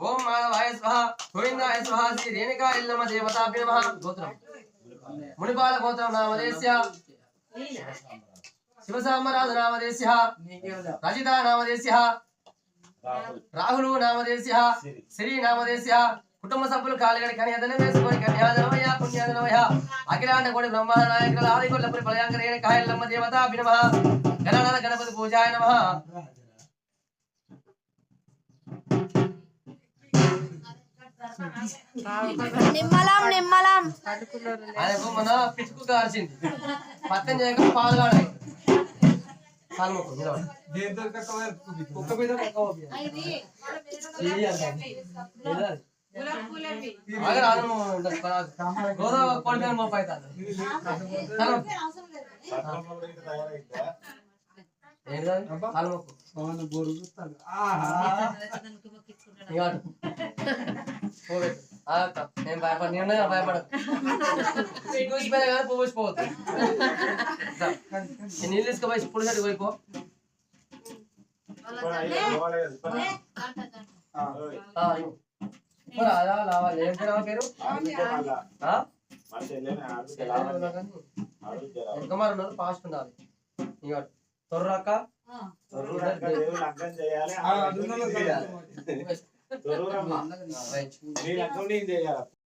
ఓం మాధవాయ స్వహ గోవిందాయ స్వహ శ్రీ రేణుకా ఇల్లమ దేవతాభ్య నమః. గోత్రం. మునిపాల గోత్రం నామదేశ్య. శివసామరాజు నామదేశ్య. రజిత నామదేశ్య. రాహులు నామదేశ్య. శ్రీ నామదేశ్య. కుటుంబ సభ్యులు కాలిగడి కన్యాదనం వేసుకొని కన్యాదనమయ పుణ్యాదనమయ అఖిలాండ కోడి బ్రహ్మాండ నాయకుల ఆదికొల్లపురి పలయాంకరేణ కాయల్లమ్మ దేవత అభినమ గణనాథ గణపతి పూజాయ నమ. నిమ్మలం నిమ్మలం. ఆయనకు మన పిచ్చుకు కార్చింది పక్కన చేయక పాలు కాడాయి పాలు మొక్కు నిలబడు. కుక్క మీద మోపు అది? పాలు మొక్కు. ఆ అక్క, నేను భయపడ నేను ఉన్నా, భయపడకు చూసిపోయినా కానీ పోసిపోవద్దు నీళ్ళు తీసుకుపోయి ఇప్పుడు సైడ్ పోయిపో అలా లావాలి ఏం పేరు ఆమె పేరు? ఆ? ఎంతమారు ఉన్నారు ఉండాలి. ఇక తొర్రక్క. చేయాలి. రైట్. చేయాలి